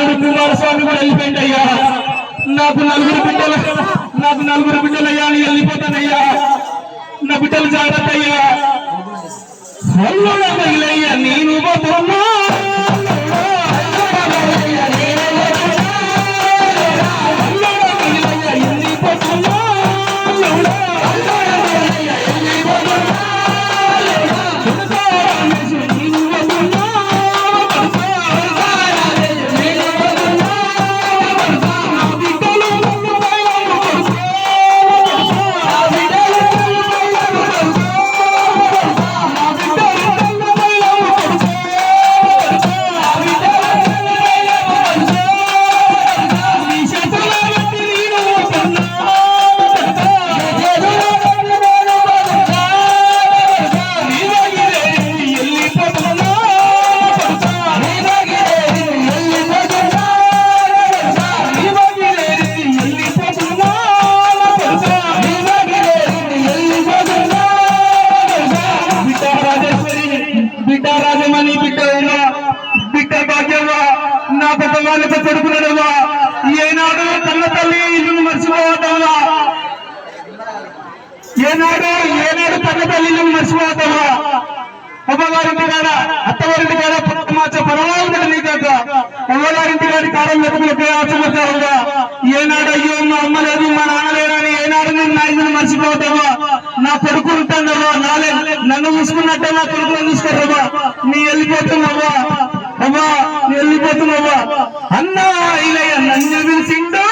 నా అల్లుడు కుమారస్వామి కూడా వెళ్ళిపోయిందయ్యా. నాకు నలుగురు బిడ్డలు నాకు నలుగురు బిడ్డలయ్యా అని వెళ్ళిపోతానయ్యా. నా బిడ్డలు జాగ్రత్త అయ్యా. నేను పోతున్నా ఏనాడు తన తల్లిని మర్చిపోతావా? అమ్మగారింటి కాడ అత్తవారింటి కాడ మాచ పరమావతి నీకాక అమ్మగారింటి గారి కారం వెతుకులకే ఆచమతావుగా ఏనాడు అయ్యో మా అమ్మ లేదు మా నాన్న లేరని ఏనాడు నేను నా ఇల్లును మర్చిపోతావా? నా కొడుకు ఉంటాడవా నాలే నన్ను చూసుకున్నట్టే నా కొడుకుని చూసుకోరవా నీ వెళ్ళిపోతున్నావా? అవ్వా నీ వెళ్ళిపోతున్నావా? అన్నా ఇలా నన్ను పిలిచిండో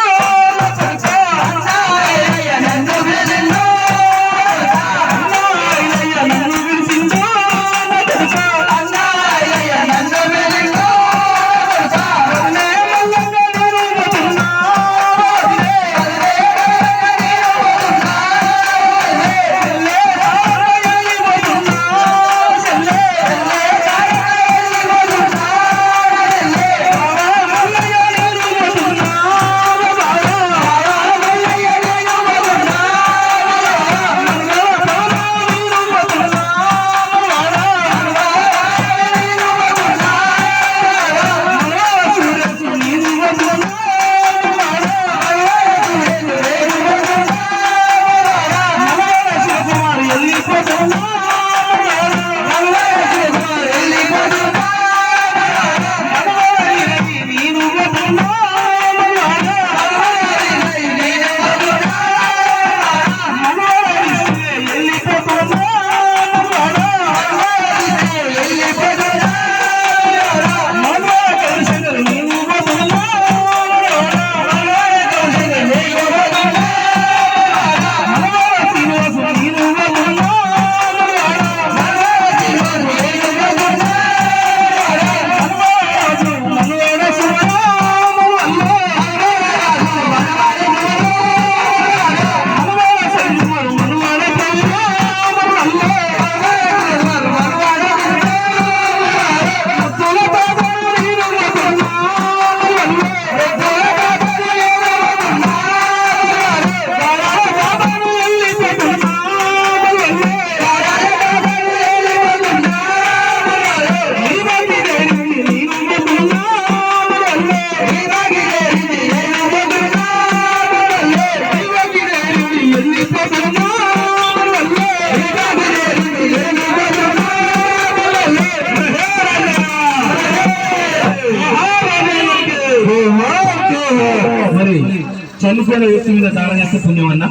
చనిపోయిన వ్యక్తి మీద దానం చేస్తే పుణ్యం అన్న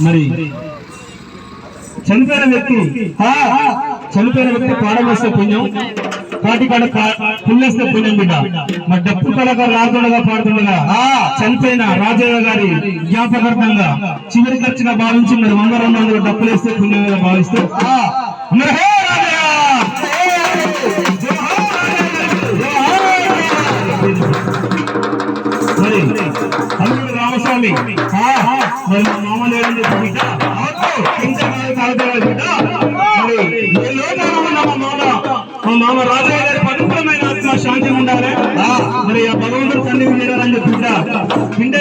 మరి చనిపోయిన వ్యక్తి చనిపోయిన వ్యక్తి పాడం వేస్తే పుణ్యం? పాటి కాడ పుణ్యస్తే పుణ్యం బిడ్డ. మా డప్పు కళాకారు రాజుగా పాడుతుండగా చనిపోయిన రాజయ్య గారి జ్ఞాపకార్థంగా చివరి ఖర్చుగా భావించి మరి వంద రెండు వందల డప్పులు వేస్తే పుణ్యంగా భావిస్తూ స్వామి. మరి మా మామ లేడండి బిడ్డ ఇంకా కాదు బిడ్డ? మరి ఏ లోకంలో ఉన్న మా మామ? మా మామ రాజయ్య గారి పవిత్రమైన ఆత్మ శాంతి ఉండాలి. మరి ఆ భగవంతుడు తండ్రి ఉండేవారని చెప్పి బిడ్డ